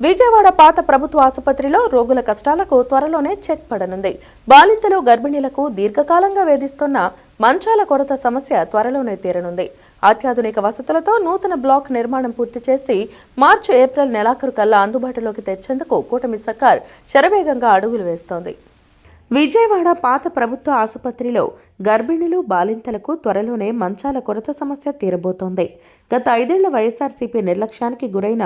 విజయవాడ పాత ప్రభుత్వ ఆసుపత్రిలో రోగుల కష్టాలకు త్వరలోనే చెక్ పడనుంది. బాలింతలు గర్భిణీలకు దీర్ఘకాలంగా వేధిస్తున్న మంచాల కొరత సమస్య త్వరలోనే తీరనుంది. అత్యాధునిక వసతులతో నూతన బ్లాక్ నిర్మాణం పూర్తి చేసి మార్చి ఏప్రిల్ నెలాఖరు కల్లా అందుబాటులోకి తెచ్చేందుకు కూటమి సర్కార్ శరవేగంగా అడుగులు వేస్తోంది. విజయవాడ పాత ప్రభుత్వ ఆసుపత్రిలో గర్భిణులు బాలింతలకు త్వరలోనే మంచాల కొరత సమస్య తీరబోతోంది. గత ఐదేళ్ళ వైఎస్ఆర్సీపీ నిర్లక్ష్యానికి గురైన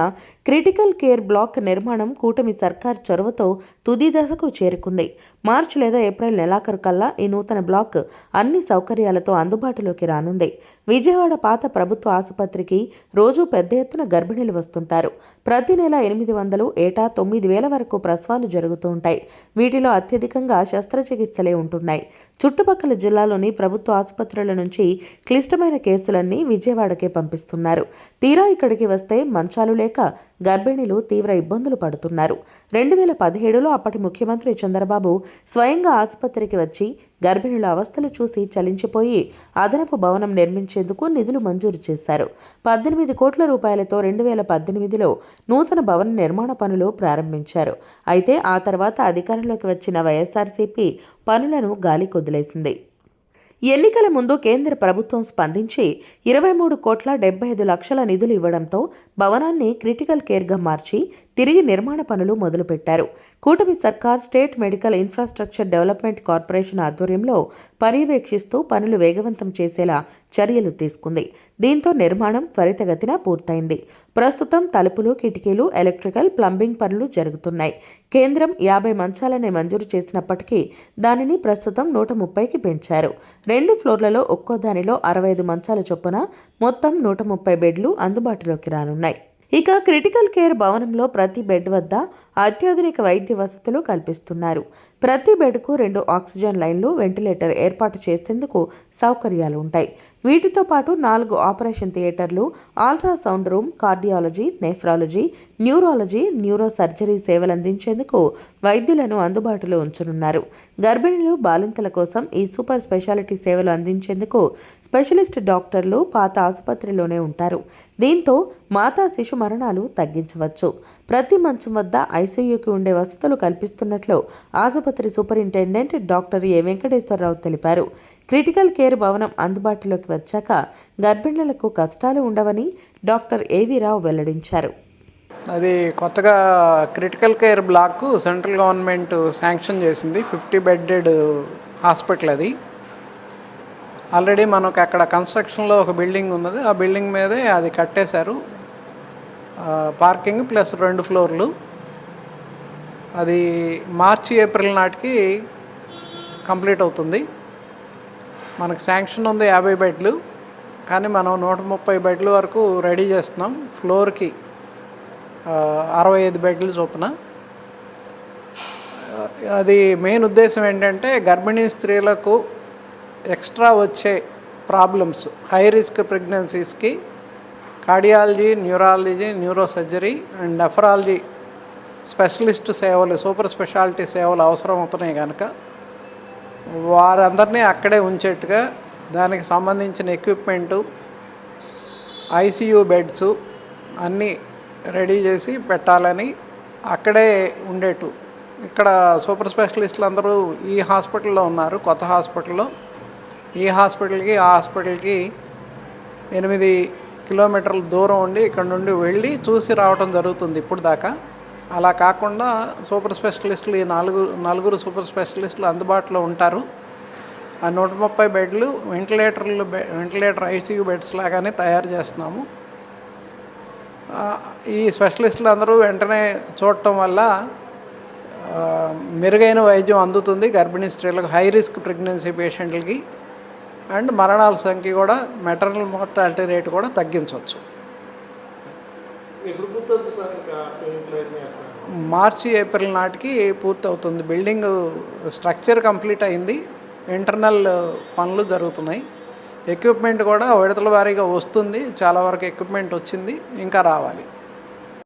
క్రిటికల్ కేర్ బ్లాక్ నిర్మాణం కూటమి సర్కార్ చొరవతో తుది దశకు చేరుకుంది. మార్చి లేదా ఏప్రిల్ నెలాఖరు కల్లా ఈ నూతన బ్లాక్ అన్ని సౌకర్యాలతో అందుబాటులోకి రానుంది. విజయవాడ పాత ప్రభుత్వ ఆసుపత్రికి రోజు పెద్ద ఎత్తున గర్భిణీలు వస్తుంటారు. ప్రతి నెల ఎనిమిది వందలు ఏటా తొమ్మిది వేల వరకు ప్రసవాలు జరుగుతూ ఉంటాయి. వీటిలో అత్యధికంగా శస్త్రచికిత్సలే ఉంటున్నాయి. చుట్టుపక్కల జిల్లాలోని ప్రభుత్వ ఆసుపత్రుల నుంచి క్లిష్టమైన కేసులన్నీ విజయవాడకే పంపిస్తున్నారు. తీరా ఇక్కడికి వస్తే మంచాలు లేక గర్భిణీలు తీవ్ర ఇబ్బందులు పడుతున్నారు. రెండు వేల పదిహేడులో అప్పటి ముఖ్యమంత్రి చంద్రబాబు స్వయంగా ఆసుపత్రికి వచ్చి గర్భిణుల అవస్థలు చూసి చలించిపోయి అదనపు భవనం నిర్మించేందుకు నిధులు మంజూరు చేశారు. పద్దెనిమిది కోట్ల రూపాయలతో రెండు వేల పద్దెనిమిదిలో నూతన భవన నిర్మాణ పనులు ప్రారంభించారు. అయితే ఆ తర్వాత అధికారంలోకి వచ్చిన వైఎస్ఆర్సీపీ పనులను గాలి కొదిలేసింది. ఎన్నికల ముందు కేంద్ర ప్రభుత్వం స్పందించి ఇరవై మూడు కోట్ల డెబ్బై ఐదు లక్షల నిధులు ఇవ్వడంతో భవనాన్ని క్రిటికల్ కేర్గా మార్చి తిరిగి నిర్మాణ పనులు మొదలుపెట్టారు. కూటమి సర్కార్ state medical infrastructure development corporation ఆధ్వర్యంలో పర్యవేక్షిస్తూ పనులు వేగవంతం చేసేలా చర్యలు తీసుకుంది. దీంతో నిర్మాణం త్వరితగతిన పూర్తయింది. ప్రస్తుతం తలుపులు కిటికీలు ఎలక్ట్రికల్ ప్లంబింగ్ పనులు జరుగుతున్నాయి. కేంద్రం యాభై మంచాలనే మంజూరు చేసినప్పటికీ దానిని ప్రస్తుతం నూట ముప్పైకి పెంచారు. రెండు ఫ్లోర్లలో ఒక్కో దానిలో అరవై ఐదు మంచాల చొప్పున మొత్తం నూట ముప్పై బెడ్లు అందుబాటులోకి రానున్నాయి. ఇక క్రిటికల్ కేర్ భవనంలో ప్రతి బెడ్ వద్ద అత్యాధునిక వైద్య వసతులు కల్పిస్తున్నారు. ప్రతి బెడ్కు రెండు ఆక్సిజన్ లైన్లు వెంటిలేటర్ ఏర్పాటు చేసేందుకు సౌకర్యాలు ఉంటాయి. వీటితో పాటు నాలుగు ఆపరేషన్ థియేటర్లు ultrasound room cardiology nephrology neurology neuro surgery సేవలు అందించేందుకు వైద్యులను అందుబాటులో ఉంచనున్నారు. గర్భిణులు బాలింతల కోసం ఈ సూపర్ స్పెషాలిటీ సేవలు అందించేందుకు స్పెషలిస్ట్ డాక్టర్లు పాత ఆసుపత్రిలోనే ఉంటారు. దీంతో మాతా శిశు మరణాలు తగ్గించవచ్చు. ప్రతి మంచం వద్ద ఐసీయూకి ఉండే వసతులు కల్పిస్తున్నట్లు ఆసుపత్రి సూపరింటెండెంట్ డాక్టర్ ఏ వెంకటేశ్వరరావు తెలిపారు. క్రిటికల్ కేర్ భవనం అందుబాటులోకి వచ్చాక గర్భిణులకు కష్టాలు ఉండవని డాక్టర్ ఏవీ రావు వెల్లడించారు. అది కొత్తగా critical care block central government sanction చేసింది. ఫిఫ్టీ బెడ్డెడ్ హాస్పిటల్ అది. ఆల్రెడీ మనకు అక్కడ కన్స్ట్రక్షన్లో ఒక బిల్డింగ్ ఉన్నది. ఆ బిల్డింగ్ మీదే అది కట్టేశారు. పార్కింగ్ ప్లస్ రెండు ఫ్లోర్లు. అది మార్చి ఏప్రిల్ నాటికి కంప్లీట్ అవుతుంది. మనకు శాంక్షన్ ఉంది యాభై బెడ్లు కానీ మనం నూట ముప్పై బెడ్ల వరకు రెడీ చేస్తున్నాం. ఫ్లోర్కి అరవై ఐదు బెడ్లు చొప్పున. అది మెయిన్ ఉద్దేశం ఏంటంటే గర్భిణీ స్త్రీలకు ఎక్స్ట్రా వచ్చే problems high risk ప్రెగ్నెన్సీస్కి cardiology neurology neuro surgery and nephrology specialist సేవలు సూపర్ స్పెషాలిటీ సేవలు అవసరం అవుతున్నాయి కనుక వారందరినీ అక్కడే ఉంచేట్టుగా దానికి సంబంధించిన ఎక్విప్మెంటు ఐసీయూ బెడ్స్ అన్నీ రెడీ చేసి పెట్టాలని అక్కడే ఉండేటు ఇక్కడ సూపర్ స్పెషలిస్టులు అందరూ ఈ హాస్పిటల్లో ఉన్నారు కొత్త హాస్పిటల్లో. ఈ హాస్పిటల్కి ఆ హాస్పిటల్కి ఎనిమిది కిలోమీటర్ల దూరం ఉండి ఇక్కడ నుండి వెళ్ళి చూసి రావడం జరుగుతుంది ఇప్పుడు దాకా అలా కాకుండా సూపర్ స్పెషలిస్టులు ఈ నలుగురు నలుగురు సూపర్ స్పెషలిస్టులు అందుబాటులో ఉంటారు. ఆ నూట ముప్పై బెడ్లు వెంటిలేటర్లు వెంటిలేటర్ ఐసీయూ బెడ్స్ లాగానే తయారు చేస్తున్నాము. ఈ స్పెషలిస్టులు అందరూ వెంటనే చూడటం వల్ల మెరుగైన వైద్యం అందుతుంది. గర్భిణీ స్త్రీలకు హై రిస్క్ ప్రెగ్నెన్సీ పేషెంట్లకి అండ్ మరణాల సంఖ్య కూడా మెటర్నల్ మోర్టాలిటీ రేట్ కూడా తగ్గించవచ్చు. మార్చి ఏప్రిల్ నాటికి పూర్తి అవుతుంది బిల్డింగ్ స్ట్రక్చర్ కంప్లీట్ అయింది. ఇంటర్నల్ పనులు జరుగుతున్నాయి. ఎక్విప్మెంట్ కూడా విడతల వారీగా వస్తుంది. చాలా వరకు ఎక్విప్మెంట్ వచ్చింది. ఇంకా రావాలి.